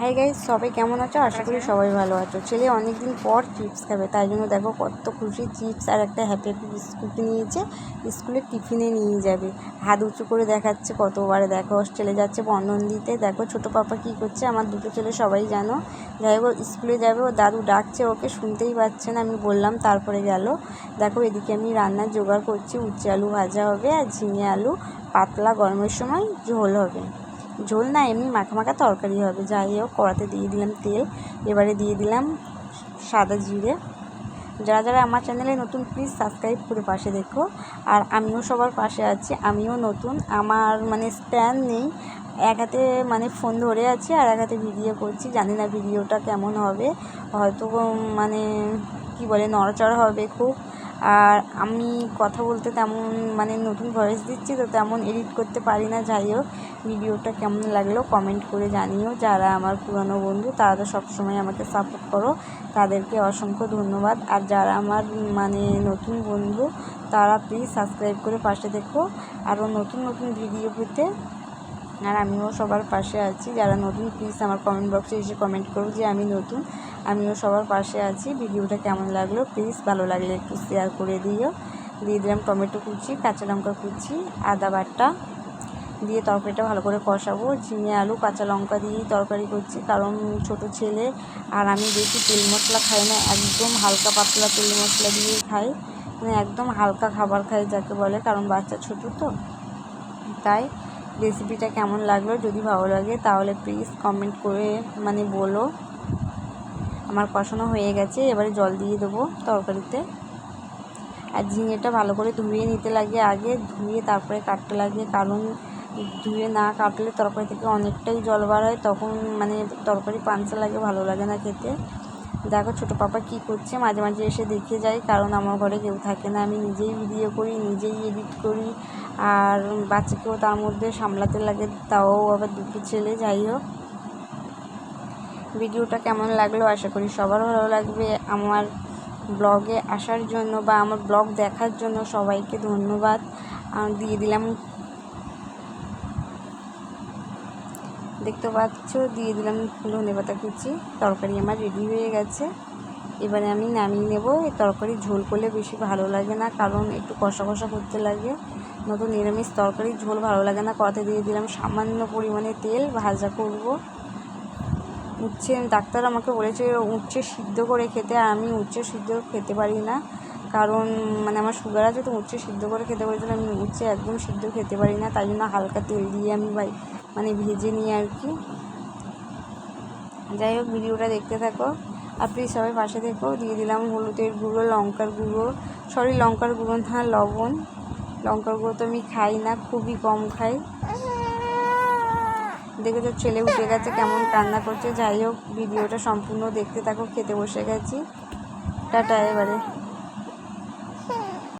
Hi guys সবাই কেমন আছো? আশা করি সবাই ভালো আছো। ছেলে অনেক দিন পর চিপস খাবে, তাই জন্য দেখো কত খুশি চিপস আর একটা হ্যাপি হ্যাপি বিস্কুট নিয়েছে। স্কুলে টিফিনে নিয়ে যাবে। হাত উঁচু করে দেখাচ্ছে, কতবার দেখো। ছেলে যাচ্ছে বন্ধন দিতে দেখো ছোটো পাপা কী করছে? আমার দুটো ছেলে সবাই জানো। যাই হোক, স্কুলে যাবে। ও দাদু ডাকছে ওকে, শুনতেই পাচ্ছে না। আমি বললাম, তারপরে গেল। দেখো এদিকে আমি রান্নার জোগাড় করছি। উচ্ছে আলু ভাজা হবে আর ঝিঙে আলু পাতলা গরমের সময় ঝোল হবে। ঝোল না, এমনি মাখা মাখা তরকারি হবে। যাই হোক, কড়াতে দিয়ে দিলাম তেল। এবারে দিয়ে দিলাম সাদা জিরে। যারা যারা আমার চ্যানেলে নতুন প্লিজ সাবস্ক্রাইব করে পাশে দেখো। আর আমিও সবার পাশে আছি। আমিও নতুন। আমার মানে স্ট্যান্ড নেই। এক হাতে মানে ফোন ধরে আছি আর এক হাতে ভিডিও করছি। জানি না ভিডিওটা কেমন হবে। হয়তো মানে কি বলে, নড়াচড়া হবে খুব। আর আমি কথা বলতে তেমন মানে নতুন ভয়েস দিচ্ছি তো তেমন এডিট করতে পারি না। যাই হোক, ভিডিওটা কেমন লাগল কমেন্ট করে জানিও। যারা আমার পুরনো বন্ধু, তারা তো সবসময় আমাকে সাপোর্ট করো। তাদেরকে অসংখ্য ধন্যবাদ। আর যারা আমার মানে নতুন বন্ধু, তারা প্লিজ সাবস্ক্রাইব করে পাশে দেখো আরও নতুন নতুন ভিডিও পেতে। আর আমিও সবার পাশে আছি। যারা নতুন প্লিজ আমার কমেন্ট বক্সে এসে কমেন্ট করো যে আমি নতুন। আমিও সবার পাশে আছি। ভিডিওটা কেমন লাগল প্লিজ ভালো লাগলে একটু শেয়ার করে দিও। দিয়ে দিলাম টমেটো কুচি, কাঁচা লঙ্কা কুচি, আদা বাটা। দিয়ে তরকারিটা ভালো করে কষাবো। ঝিঙে, আলু, কাঁচা লঙ্কা দিয়েই তরকারি করছি। কারণ ছোট ছেলে আর আমি বেশি তেল মশলা খাই না, একদম হালকা পাতলা তেল মশলা দিয়েই খাই। মানে একদম হালকা খাবার খাই যাকে বলে, কারণ বাচ্চা ছোটো তো। তাই রেসিপিটা কেমন লাগল যদি ভালো লাগে তাহলে প্লিজ কমেন্ট করে মানে বলো। আমার কষানো হয়ে গেছে, এবারে জল দিয়ে দেবো তরকারিতে। আর ঝিঙেটা ভালো করে ধুয়ে নিতে লাগে আগে, ধুয়ে তারপরে কাটতে লাগে, কারণ ধুয়ে না কাটলে তরকারি থেকে অনেকটাই জল বার হয়, তখন মানে তরকারি পাঞ্চা লাগে, ভালো লাগে না খেতে। দেখো ছোটো পাপা কী করছে, মাঝে মাঝে এসে দেখে যাই কারণ আমার ঘরে কেউ থাকে না, আমি নিজেই ভিডিও করি, নিজেই এডিট করি, আর বাচ্চাকেও তার মধ্যে সামলাতে লাগে, তাও আবার দুটো ছেলে, যাই হোক। ভিডিওটা কেমন লাগল আশা করি সবার ভালো লাগবে। আমার ব্লগে আসার জন্য বা আমার ব্লগ দেখার জন্য সবাইকে ধন্যবাদ। দিয়ে দিলাম। দেখতে পাচ্ছ, দিয়ে দিলাম ধনে পাতা কুচি। তরকারি আমার রেডি হয়ে গেছে। এবারে আমি নামিয়ে নেব। এই তরকারি ঝোল করলে বেশি ভালো লাগে না, কারণ একটু কষা কষা করতে লাগে। নতুন নিরামিষ তরকারি ঝোল ভালো লাগে না। কড়াতে দিয়ে দিলাম সামান্য পরিমাণে তেল, ভাজা করব। উচ্ছে ডাক্তার আমাকে বলেছে উচ্ছে সিদ্ধ করে খেতে, আর আমি উচ্ছে সিদ্ধ খেতে পারি না। কারণ মানে আমার সুগার আছে তো উচ্ছে সিদ্ধ করে খেতে বলেছিল আমি উচ্ছে একদম সিদ্ধ খেতে পারি না। তাই জন্য হালকা তেল দিয়ে আমি বাই মানে ভেজে নিই আর কি। যাই হোক, ভিডিওটা দেখতে থাকো। আর প্লিজ সবাই পাশে থেকো। দিয়ে দিলাম হলুদের গুঁড়ো, লঙ্কার গুঁড়ো। সরি লঙ্কার গুঁড়ো না, লবণ। লঙ্কার গুঁড়ো তো আমি খাই না, খুবই কম খাই। দেখেছ, ছেলে উঠে গেছে, কেমন কান্না করছে। যাই হোক, ভিডিওটা সম্পূর্ণ দেখতে থাকো, খেতে বসে গেছি। টাটা এবারে।